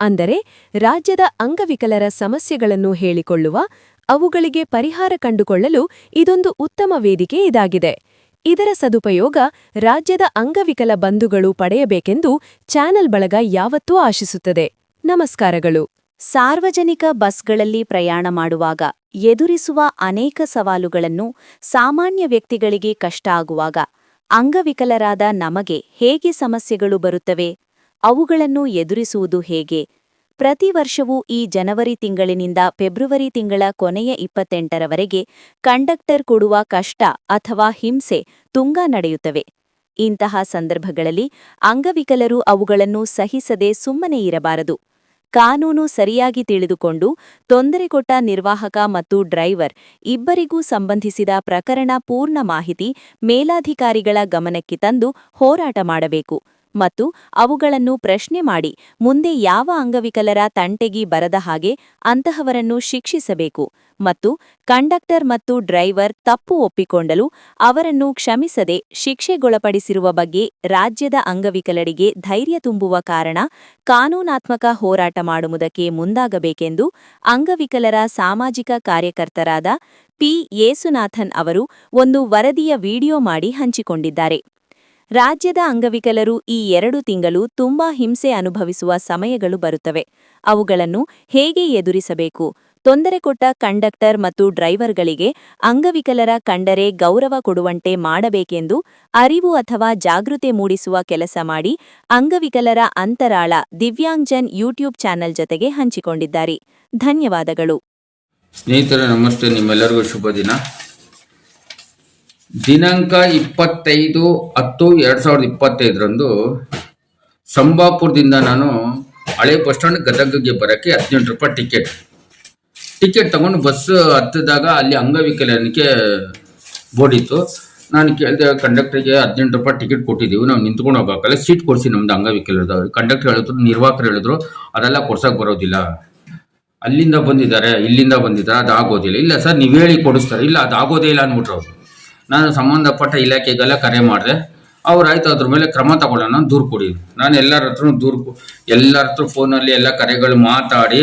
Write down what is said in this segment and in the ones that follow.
ಅಂದರೆ ರಾಜ್ಯದ ಅಂಗವಿಕಲರ ಸಮಸ್ಯೆಗಳನ್ನು ಹೇಳಿಕೊಳ್ಳುವ, ಅವುಗಳಿಗೆ ಪರಿಹಾರ ಕಂಡುಕೊಳ್ಳಲು ಇದೊಂದು ಉತ್ತಮ ವೇದಿಕೆ ಇದಾಗಿದೆ. ಇದರ ಸದುಪಯೋಗ ರಾಜ್ಯದ ಅಂಗವಿಕಲ ಬಂಧುಗಳು ಪಡೆಯಬೇಕೆಂದು ಚಾನೆಲ್ ಬಳಗ ಯಾವತ್ತೂ ಆಶಿಸುತ್ತದೆ. ನಮಸ್ಕಾರಗಳು. ಸಾರ್ವಜನಿಕ ಬಸ್ಗಳಲ್ಲಿ ಪ್ರಯಾಣ ಮಾಡುವಾಗ ಎದುರಿಸುವ ಅನೇಕ ಸವಾಲುಗಳನ್ನು ಸಾಮಾನ್ಯ ವ್ಯಕ್ತಿಗಳಿಗೆ ಕಷ್ಟ ಆಗುವಾಗ ಅಂಗವಿಕಲರಾದ ನಮಗೆ ಹೇಗೆ ಸಮಸ್ಯೆಗಳು ಬರುತ್ತವೆ? ಅವುಗಳನ್ನು ಎದುರಿಸುವುದು ಹೇಗೆ? ಪ್ರತಿ ವರ್ಷವೂ ಈ ಜನವರಿ ತಿಂಗಳಿನಿಂದ ಫೆಬ್ರವರಿ ತಿಂಗಳ ಕೊನೆಯ ಇಪ್ಪತ್ತೆಂಟರವರೆಗೆ ಕಂಡಕ್ಟರ್ ಕೊಡುವ ಕಷ್ಟ ಅಥವಾ ಹಿಂಸೆ ತುಂಗ ನಡೆಯುತ್ತವೆ. ಇಂತಹ ಸಂದರ್ಭಗಳಲ್ಲಿ ಅಂಗವಿಕಲರು ಅವುಗಳನ್ನು ಸಹಿಸದೆ ಸುಮ್ಮನೆ ಇರಬಾರದು. ಕಾನೂನು ಸರಿಯಾಗಿ ತಿಳಿದುಕೊಂಡು ತೊಂದರೆ ಕೊಟ್ಟ ನಿರ್ವಾಹಕ ಮತ್ತು ಡ್ರೈವರ್ ಇಬ್ಬರಿಗೂ ಸಂಬಂಧಿಸಿದ ಪ್ರಕರಣ ಪೂರ್ಣ ಮಾಹಿತಿ ಮೇಲಾಧಿಕಾರಿಗಳ ಗಮನಕ್ಕೆ ತಂದು ಹೋರಾಟ ಮಾಡಬೇಕು. ಮತ್ತು ಅವುಗಳನ್ನು ಪ್ರಶ್ನೆ ಮಾಡಿ, ಮುಂದೆ ಯಾವ ಅಂಗವಿಕಲರ ತಂಟೆಗಿ ಬರದ ಹಾಗೆ ಅಂತಹವರನ್ನು ಶಿಕ್ಷಿಸಬೇಕು ಮತ್ತು ಕಂಡಕ್ಟರ್ ಮತ್ತು ಡ್ರೈವರ್ ತಪ್ಪು ಒಪ್ಪಿಕೊಂಡಲು ಅವರನ್ನು ಕ್ಷಮಿಸದೆ ಶಿಕ್ಷೆಗೊಳಪಡಿಸಿರುವ ಬಗ್ಗೆ ರಾಜ್ಯದ ಅಂಗವಿಕಲರಿಗೆ ಧೈರ್ಯ ತುಂಬುವ ಕಾರಣ ಕಾನೂನಾತ್ಮಕ ಹೋರಾಟ ಮಾಡುವುದಕ್ಕೆ ಮುಂದಾಗಬೇಕೆಂದು ಅಂಗವಿಕಲರ ಸಾಮಾಜಿಕ ಕಾರ್ಯಕರ್ತರಾದ ಪಿ. ಯೇಸುನಾಥನ್ ಅವರು ಒಂದು ವರದಿಯ ವಿಡಿಯೋ ಮಾಡಿ ಹಂಚಿಕೊಂಡಿದ್ದಾರೆ. ರಾಜ್ಯದ ಅಂಗವಿಕಲರು ಈ ಎರಡು ತಿಂಗಳು ತುಂಬಾ ಹಿಂಸೆ ಅನುಭವಿಸುವ ಸಮಯಗಳು ಬರುತ್ತವೆ. ಅವುಗಳನ್ನು ಹೇಗೆ ಎದುರಿಸಬೇಕು? ತೊಂದರೆ ಕೊಟ್ಟ ಕಂಡಕ್ಟರ್ ಮತ್ತು ಡ್ರೈವರ್ಗಳಿಗೆ ಅಂಗವಿಕಲರ ಕಂಡರೆ ಗೌರವ ಕೊಡುವಂತೆ ಮಾಡಬೇಕೆಂದು ಅರಿವು ಅಥವಾ ಜಾಗೃತಿ ಮೂಡಿಸುವ ಕೆಲಸ ಮಾಡಿ ಅಂಗವಿಕಲರ ಅಂತರಾಳ ದಿವ್ಯಾಂಗ್ಜನ್ ಯೂಟ್ಯೂಬ್ ಚಾನೆಲ್ ಜೊತೆಗೆ ಹಂಚಿಕೊಂಡಿದ್ದಾರೆ. ಧನ್ಯವಾದಗಳು. ಸ್ನೇಹಿತರೆ, ನಮಸ್ತೆ. ನಿಮ್ಮೆಲ್ಲರಿಗೂ ಶುಭ ದಿನ. ದಿನಾಂಕ ಇಪ್ಪತ್ತೈದು ಹತ್ತು ಎರಡು ಸಾವಿರದ ಇಪ್ಪತ್ತೈದರಂದು ಸಂಬಾಪುರದಿಂದ ನಾನು ಹಳೆ ಬಸ್ ಸ್ಟ್ಯಾಂಡ್ ಗದಗಗೆ ಬರೋಕ್ಕೆ ಹದಿನೆಂಟು ರೂಪಾಯಿ ಟಿಕೆಟ್ ಟಿಕೆಟ್ ತಗೊಂಡು ಬಸ್ ಹತ್ತಿದಾಗ ಅಲ್ಲಿ ಅಂಗವಿಕಲನಿಗೆ ಬೋರ್ಡಿತ್ತು ನಾನು ಕೇಳಿದೆ, ಕಂಡಕ್ಟರ್ಗೆ ಹದಿನೆಂಟು ರೂಪಾಯಿ ಟಿಕೆಟ್ ಕೊಟ್ಟಿದ್ದೀವಿ, ನಾವು ನಿಂತ್ಕೊಂಡು ಹೋಗಬೇಕಲ್ಲ ಸೀಟ್ ಕೊಡಿಸಿ ನಮ್ದು ಅಂಗವಿಕಲದ ಕಂಡಕ್ಟರ್ ಹೇಳಿದ್ರು, ನಿರ್ವಾಹಕರು ಹೇಳಿದ್ರು, ಅದೆಲ್ಲ ಕೊಡ್ಸೋಕೆ ಬರೋದಿಲ್ಲ. ಅಲ್ಲಿಂದ ಬಂದಿದ್ದಾರೆ, ಇಲ್ಲಿಂದ ಬಂದಿದ್ದಾರೆ ಅದು ಆಗೋದಿಲ್ಲ ಇಲ್ಲ ಸರ್, ನೀವು ಹೇಳಿ ಕೊಡಿಸ್ತಾರೆ. ಇಲ್ಲ ಅದು ಆಗೋದೇ ಇಲ್ಲ, ಅಂದ್ಬಿಟ್ರು ಅವರು. ನಾನು ಸಂಬಂಧಪಟ್ಟ ಇಲಾಖೆಗೆಲ್ಲ ಕರೆ ಮಾಡಿದೆ. ಅವ್ರು ಆಯ್ತು, ಅದ್ರ ಮೇಲೆ ಕ್ರಮ ತಗೊಳ್ಳೋಣ ದೂರು ಕೊಡಿ ನಾನು ಎಲ್ಲರ ಹತ್ರ ದೂರು ಎಲ್ಲರ ಹತ್ರ ಫೋನಲ್ಲಿ ಎಲ್ಲ ಕರೆಗಳು ಮಾತಾಡಿ,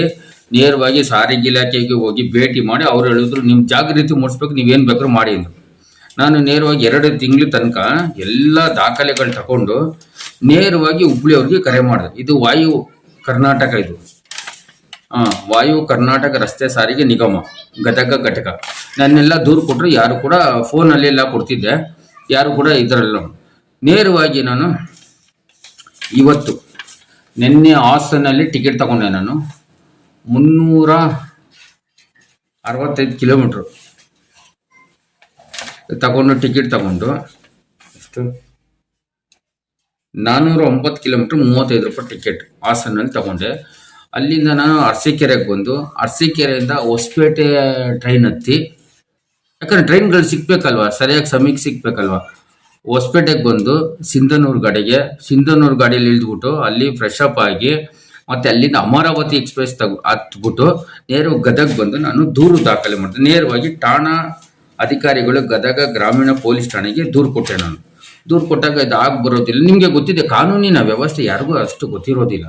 ನೇರವಾಗಿ ಸಾರಿಗೆ ಇಲಾಖೆಗೆ ಹೋಗಿ ಭೇಟಿ ಮಾಡಿ ಅವ್ರು ಹೇಳಿದ್ರು ನಿಮ್ಮ ಜಾಗೃತಿ ಮೂಡಿಸ್ಬೇಕು ನೀವೇನು ಬೇಕಾದ್ರೂ ಮಾಡಿ ನಾನು ನೇರವಾಗಿ ಎರಡು ತಿಂಗಳ ತನಕ ಎಲ್ಲ ದಾಖಲೆಗಳು ತಗೊಂಡು ನೇರವಾಗಿ ಹುಬ್ಳಿ ಅವ್ರಿಗೆ ಕರೆ ಮಾಡಿದೆ. ಇದು ವಾಯು ಕರ್ನಾಟಕ ಇದು. ಹಾಂ ವಾಯು ಕರ್ನಾಟಕ ರಸ್ತೆ ಸಾರಿಗೆ ನಿಗಮ ಗದಗ ಘಟಕ. ನನ್ನೆಲ್ಲ ದೂರು ಕೊಟ್ಟರು ಯಾರು ಕೂಡ ಫೋನಲ್ಲಿ ಎಲ್ಲ ಕೊಡ್ತಿದ್ದೆ. ಯಾರು ಕೂಡ ಇದರಲ್ಲ. ನೇರವಾಗಿ ನಾನು ಇವತ್ತು ನಿನ್ನೆ ಹಾಸನಲ್ಲಿ ಟಿಕೆಟ್ ತಗೊಂಡೆ ನಾನು. ಮುನ್ನೂರ ಅರವತ್ತೈದು ಕಿಲೋಮೀಟ್ರು ತಗೊಂಡು ಟಿಕೆಟ್ ತಗೊಂಡು ಎಷ್ಟು? ನಾನ್ನೂರ ಒಂಬತ್ತು ಕಿಲೋಮೀಟ್ರ್ ಮೂವತ್ತೈದು ರೂಪಾಯಿ ಟಿಕೆಟ್ ಹಾಸನಲ್ಲಿ ತಗೊಂಡೆ. ಅಲ್ಲಿಂದ ನಾನು ಅರಸೀಕೆರೆಗೆ ಬಂದು ಅರಸೀಕೆರೆಯಿಂದ ಹೊಸಪೇಟೆ ಟ್ರೈನ್ ಹತ್ತಿ ಯಾಕಂದ್ರೆ ಟ್ರೈನ್ಗಳು ಸಿಗ್ಬೇಕಲ್ವಾ? ಸರಿಯಾಗಿ ಸಮಯಕ್ಕೆ ಸಿಗ್ಬೇಕಲ್ವಾ? ಹೊಸಪೇಟೆಗೆ ಬಂದು ಸಿಂಧನೂರು ಗಾಡಿಗೆ, ಸಿಂಧನೂರು ಗಾಡಿಯಲ್ಲಿ ಇಳಿದ್ಬಿಟ್ಟು ಅಲ್ಲಿ ಫ್ರೆಶ್ ಅಪ್ ಆಗಿ ಮತ್ತೆ ಅಲ್ಲಿಂದ ಅಮರಾವತಿ ಎಕ್ಸ್ಪ್ರೆಸ್ ತಗು ಹತ್ಬಿಟ್ಟು ನೇರ ಗದಗ ಬಂದು ನಾನು ದೂರು ದಾಖಲೆ ಮಾಡಿದೆ. ನೇರವಾಗಿ ಠಾಣಾ ಅಧಿಕಾರಿಗಳು ಗದಗ ಗ್ರಾಮೀಣ ಪೊಲೀಸ್ ಠಾಣೆಗೆ ದೂರು ಕೊಟ್ಟೆ ನಾನು. ದೂರು ಕೊಟ್ಟಾಗ ಇದು ಆಗ ಬರೋದಿಲ್ಲ. ನಿಮಗೆ ಗೊತ್ತಿದೆ, ಕಾನೂನಿನ ವ್ಯವಸ್ಥೆ ಯಾರಿಗೂ ಅಷ್ಟು ಗೊತ್ತಿರೋದಿಲ್ಲ.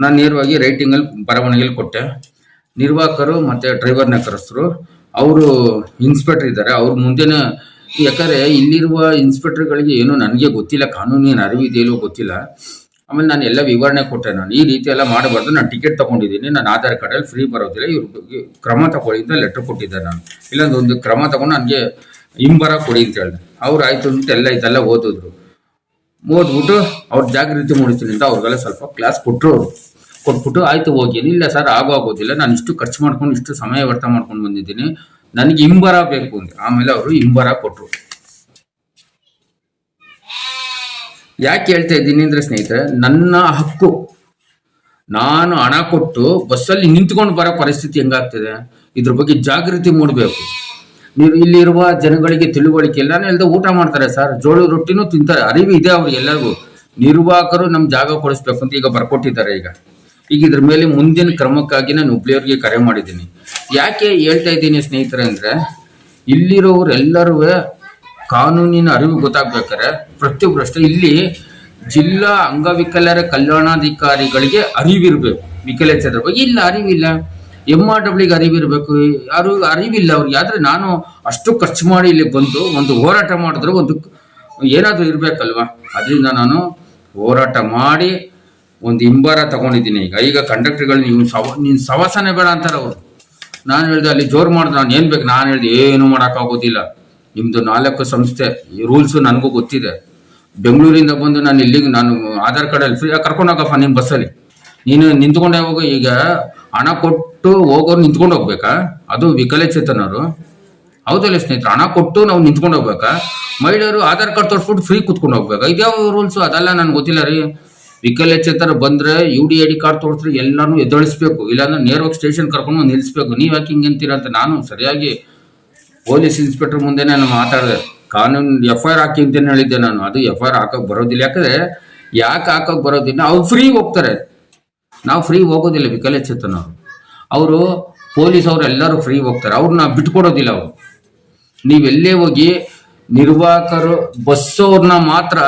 ನಾನು ನೇರವಾಗಿ ರೈಟಿಂಗಲ್ಲಿ ಬರವಣಿಗೆಯಲ್ಲಿ ಕೊಟ್ಟೆ. ನಿರ್ವಾಹಕರು ಮತ್ತು ಡ್ರೈವರ್ನ ಕರೆಸಿದ್ರು ಅವರು ಇನ್ಸ್ಪೆಕ್ಟರ್ ಇದ್ದಾರೆ. ಅವ್ರ ಮುಂದೆನೇ ಯಾಕಂದರೆ ಇಲ್ಲಿರುವ ಇನ್ಸ್ಪೆಕ್ಟರ್ಗಳಿಗೆ ಏನೋ ನನಗೆ ಗೊತ್ತಿಲ್ಲ, ಕಾನೂನಿನ ಅರಿವಿದೆಯಲ್ಲೋ ಗೊತ್ತಿಲ್ಲ. ಆಮೇಲೆ ನಾನು ಎಲ್ಲ ವಿವರಣೆ ಕೊಟ್ಟೆ ನಾನು. ಈ ರೀತಿ ಎಲ್ಲ ಮಾಡಬಾರ್ದು. ನಾನು ಟಿಕೆಟ್ ತಗೊಂಡಿದ್ದೀನಿ. ನಾನು ಆಧಾರ್ ಕಾರ್ಡಲ್ಲಿ ಫ್ರೀ ಬರೋದಿಲ್ಲ. ಇವ್ರ ಕ್ರಮ ತಗೊಳ್ಳಿ ಅಂತ ಲೆಟ್ರ್ ಕೊಟ್ಟಿದ್ದೆ ನಾನು. ಇಲ್ಲಾಂದ್ರೆ ಒಂದು ಕ್ರಮ ತಗೊಂಡು ನನಗೆ ಹಿಂಬರ ಕೊಡಿ ಅಂತ ಹೇಳಿದೆ ಅವ್ರು ಆಯ್ತು ಅಂತ ಎಲ್ಲ ಇದೆಲ್ಲ ಓದಿದ್ರು. ಓದ್ಬಿಟ್ಟು ಅವ್ರ ಜಾಗೃತಿ ಮೂಡಿಸ್ತೀನಿ ಅಂತ ಅವ್ರಿಗೆಲ್ಲ ಸ್ವಲ್ಪ ಕ್ಲಾಸ್ ಕೊಟ್ಟರು ಕೊಟ್ಬಿಟ್ಟು ಆಯ್ತು, ಹೋಗಿ. ಇಲ್ಲ ಸರ್ ಆಗೋ ಆಗೋದಿಲ್ಲ ನಾನು ಇಷ್ಟು ಖರ್ಚು ಮಾಡ್ಕೊಂಡು, ಇಷ್ಟು ಸಮಯ ವ್ಯರ್ಥ ಮಾಡ್ಕೊಂಡು ಬಂದಿದ್ದೀನಿ. ನನಗೆ ಹಿಂಬರ ಬೇಕು ಅಂತ. ಆಮೇಲೆ ಅವರು ಹಿಂಬರ ಕೊಟ್ಟರು ಯಾಕೆ ಹೇಳ್ತಾ ಇದ್ದೀನಿ ಅಂದ್ರೆ ಸ್ನೇಹಿತರೆ, ನನ್ನ ಹಕ್ಕು. ನಾನು ಹಣ ಕೊಟ್ಟು ಬಸ್ಸಲ್ಲಿ ನಿಂತ್ಕೊಂಡು ಬರೋ ಪರಿಸ್ಥಿತಿ ಹೆಂಗಾಗ್ತಿದೆ? ಇದ್ರ ಬಗ್ಗೆ ಜಾಗೃತಿ ಮೂಡಬೇಕು. ನೀವು ಇಲ್ಲಿರುವ ಜನಗಳಿಗೆ ತಿಳುವಳಿಕೆ, ಎಲ್ಲಾನು ಇಲ್ಲದೆ ಊಟ ಮಾಡ್ತಾರೆ ಸರ್. ಜೋಳ ರೊಟ್ಟಿನೂ ತಿಂತಾರೆ. ಅರಿವು ಇದೆ ಅವ್ರಿಗೆ ಎಲ್ಲರಿಗೂ ನಿರ್ವಾಹಕರು ನಮ್ಮ ಜಾಗ ಕೊಡಿಸ್ಬೇಕು ಅಂತ ಈಗ ಬರ್ಕೊಟ್ಟಿದ್ದಾರೆ ಈಗ. ಈಗ ಇದ್ರ ಮೇಲೆ ಮುಂದಿನ ಕ್ರಮಕ್ಕಾಗಿ ನಾನು ಹುಬ್ಳಿಯವ್ರಿಗೆ ಕರೆ ಮಾಡಿದ್ದೀನಿ. ಯಾಕೆ ಹೇಳ್ತಾ ಇದ್ದೀನಿ ಸ್ನೇಹಿತರೆ ಅಂದರೆ, ಇಲ್ಲಿರೋರೆಲ್ಲರೂ ಕಾನೂನಿನ ಅರಿವು ಗೊತ್ತಾಗ್ಬೇಕಾದ್ರೆ ಪ್ರತಿಯೊಬ್ಬರಷ್ಟು ಇಲ್ಲಿ ಜಿಲ್ಲಾ ಅಂಗವಿಕಲರ ಕಲ್ಯಾಣಾಧಿಕಾರಿಗಳಿಗೆ ಅರಿವಿರಬೇಕು. ವಿಕಲಚೇತರ ಬಗ್ಗೆ ಇಲ್ಲ, ಅರಿವಿಲ್ಲ. ಎಂ ಆರ್ ಡಬ್ಲ್ಯೂಗೆ ಅರಿವಿರಬೇಕು. ಯಾರು ಅರಿವಿಲ್ಲ ಅವ್ರಿಗೆ. ಆದರೆ ನಾನು ಅಷ್ಟು ಖರ್ಚು ಮಾಡಿ ಇಲ್ಲಿ ಬಂದು ಒಂದು ಹೋರಾಟ ಮಾಡಿದ್ರೆ ಒಂದು ಏನಾದರೂ ಇರಬೇಕಲ್ವ? ಅದರಿಂದ ನಾನು ಹೋರಾಟ ಮಾಡಿ ಒಂದು ಇಂಬಾರ ತಗೊಂಡಿದ್ದೀನಿ ಈಗ. ಈಗ ಕಂಡಕ್ಟರ್ಗಳು ನೀವು ಸವ, ನೀನು ಸವಾಸನೆ ಬೇಡ ಅಂತಾರೆ ಅವರು. ನಾನು ಹೇಳ್ದೆ ಅಲ್ಲಿ ಜೋರು ಮಾಡಿದ್ರೆ ನಾನು ಏನು ಬೇಕು? ನಾನು ಹೇಳ್ದೆ ಏನು ಮಾಡೋಕ್ಕಾಗೋದಿಲ್ಲ. ನಿಮ್ಮದು ನಾಲ್ಕು ಸಂಸ್ಥೆ, ಈ ರೂಲ್ಸು ನನಗೂ ಗೊತ್ತಿದೆ. ಬೆಂಗಳೂರಿಂದ ಬಂದು ನಾನು ಇಲ್ಲಿಗೆ, ನಾನು ಆಧಾರ್ ಕಾರ್ಡಲ್ಲಿ ಫ್ರೀ ಕರ್ಕೊಂಡು ಹೋಗಪ್ಪ ನಿಮ್ಮ ಬಸ್ಸಲ್ಲಿ ನೀನು ನಿಂತ್ಕೊಂಡೆ ಹೋಗು, ಈಗ ಹಣ ಕೊಟ್ಟು ಹೋಗೋರು ನಿಂತ್ಕೊಂಡು ಹೋಗ್ಬೇಕಾ? ಅದು ವಿಕಲಚೇತನರು. ಹೌದಲ್ಲ ಸ್ನೇಹಿತರು, ಹಣ ಕೊಟ್ಟು ನಾವು ನಿಂತ್ಕೊಂಡು ಹೋಗ್ಬೇಕಾ? ಮಹಿಳೆಯರು ಆಧಾರ್ ಕಾರ್ಡ್ ತೋರಿಸ್ಬಿಟ್ಟು ಫ್ರೀ ಕುತ್ಕೊಂಡು ಹೋಗ್ಬೇಕಾ? ಇದ್ಯಾವ ರೂಲ್ಸು ಅದೆಲ್ಲ ನನಗೆ ಗೊತ್ತಿಲ್ಲ ರೀ. ವಿಕಲಚೇತರ ಬಂದ್ರೆ U D I D card ತೋರಿಸ್ರೆ ಎಲ್ಲಾನು ಎದ್ದಳಿಸ್ಬೇಕು. ಇಲ್ಲಾಂದ್ರೆ ನೇರವಾಗಿ ಸ್ಟೇಷನ್ ಕರ್ಕೊಂಡು ನಿಲ್ಲಿಸ್ಬೇಕು. ನೀವು ಯಾಕೆ ಹಿಂಗೆ ಅಂತೀರಾ ಅಂತ ನಾನು ಸರಿಯಾಗಿ ಪೊಲೀಸ್ ಇನ್ಸ್ಪೆಕ್ಟರ್ ಮುಂದೆ ನಾನು ಮಾತಾಡಿದೆ. ಕಾನೂನು ಎಫ್ ಐ ಆರ್ ಹಾಕಿ ಅಂತ ಹೇಳಿದ್ದೆ ನಾನು. ಅದು ಎಫ್ ಐ ಆರ್ ಹಾಕಕ್ ಬರೋದಿಲ್ಲ. ಯಾಕಂದ್ರೆ ಯಾಕೆ ಹಾಕಕ್ ಬರೋದಿಲ್ಲ? ಅವ್ರು ಫ್ರೀ ಹೋಗ್ತಾರೆ. ನಾವು ಫ್ರೀ ಹೋಗೋದಿಲ್ಲ ವಿಕಲಚೇತನ ಅವರು. ಪೊಲೀಸ್ ಅವ್ರು ಎಲ್ಲರೂ ಫ್ರೀ ಹೋಗ್ತಾರೆ. ಅವ್ರನ್ನ ಬಿಟ್ಕೊಡೋದಿಲ್ಲ ಅವರು. ನೀವೆಲ್ಲೇ ಹೋಗಿ ನಿರ್ವಾಹಕರು ಬಸ್ಸವ್ರನ್ನ ಮಾತ್ರ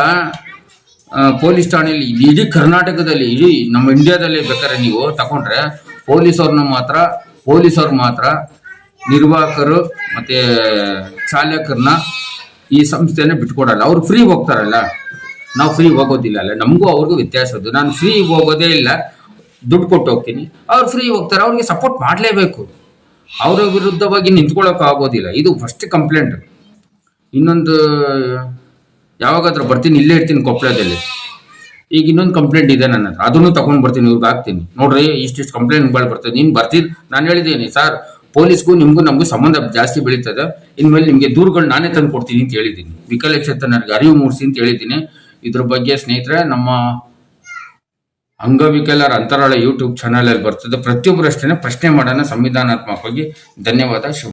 ಪೊಲೀಸ್ ಠಾಣೆಯಲ್ಲಿ ಇಡೀ ಕರ್ನಾಟಕದಲ್ಲಿ, ಇಡೀ ನಮ್ಮ ಇಂಡಿಯಾದಲ್ಲಿ ಬೇಕಾದ್ರೆ ನೀವು ತಗೊಂಡ್ರೆ ಪೊಲೀಸ್ ಅವ್ರನ್ನ ಮಾತ್ರ, ಪೊಲೀಸವ್ರು ಮಾತ್ರ ನಿರ್ವಾಹಕರು ಮತ್ತೆ ಚಾಲಕರನ್ನ ಈ ಸಂಸ್ಥೆನ ಬಿಟ್ಕೊಡಲ್ಲ. ಅವ್ರು ಫ್ರೀ ಹೋಗ್ತಾರಲ್ಲ. ನಾವು ಫ್ರೀ ಹೋಗೋದಿಲ್ಲ ಅಲ್ಲ. ನಮಗೂ ಅವ್ರಿಗೂ ವ್ಯತ್ಯಾಸ ಅದು ನಾನು ಫ್ರೀ ಹೋಗೋದೇ ಇಲ್ಲ. ದುಡ್ಡು ಕೊಟ್ಟು ಹೋಗ್ತೀನಿ. ಅವ್ರು ಫ್ರೀ ಹೋಗ್ತಾರೆ. ಅವ್ರಿಗೆ ಸಪೋರ್ಟ್ ಮಾಡಲೇಬೇಕು. ಅವರ ವಿರುದ್ಧವಾಗಿ ನಿಂತ್ಕೊಳ್ಳೋಕೆ ಆಗೋದಿಲ್ಲ. ಇದು ಫಸ್ಟ್ ಕಂಪ್ಲೇಂಟ್ ಇನ್ನೊಂದು ಯಾವಾಗಾದ್ರೂ ಬರ್ತೀನಿ, ಇಲ್ಲೇ ಇರ್ತೀನಿ ಕೊಪ್ಪಳದಲ್ಲಿ ಈಗ ಇನ್ನೊಂದು ಕಂಪ್ಲೇಂಟ್ ಇದೆ ನನ್ನ ಹತ್ರ. ಅದನ್ನು ತಗೊಂಡು ಬರ್ತೀನಿ, ಇವ್ರಿಗೆ ಹಾಕ್ತೀನಿ. ನೋಡ್ರಿ ಇಷ್ಟಿಷ್ಟು ಕಂಪ್ಲೇಂಟ್ಗಳು ಬರ್ತದೆ. ನೀನು ಬರ್ತೀನಿ, ನಾನು ಹೇಳಿದ್ದೀನಿ, ಸರ್, ಪೊಲೀಸ್ಗೂ ನಿಮಗೂ ನಮಗೂ ಸಂಬಂಧ ಜಾಸ್ತಿ ಬೆಳೀತದೆ. ಇನ್ಮೇಲೆ ನಿಮಗೆ ದೂರುಗಳು ನಾನೇ ತಂದು ಕೊಡ್ತೀನಿ ಅಂತ ಹೇಳಿದ್ದೀನಿ. ವಿಕಲಚೇತನರಿಗೆ ಅರಿವು ಮೂಡಿಸಿ ಅಂತ ಹೇಳಿದ್ದೀನಿ. ಇದ್ರ ಬಗ್ಗೆ ಸ್ನೇಹಿತರೆ, ನಮ್ಮ ಅಂಗವಿಕಲರ ಅಂತರಾಳ ಯೂಟ್ಯೂಬ್ ಚಾನಲಲ್ಲಿ ಬರ್ತದೆ. ಪ್ರತಿಯೊಬ್ಬರಷ್ಟೇ ಪ್ರಶ್ನೆ ಮಾಡೋಣ, ಸಂವಿಧಾನಾತ್ಮಕವಾಗಿ. ಧನ್ಯವಾದ, ಶುಭ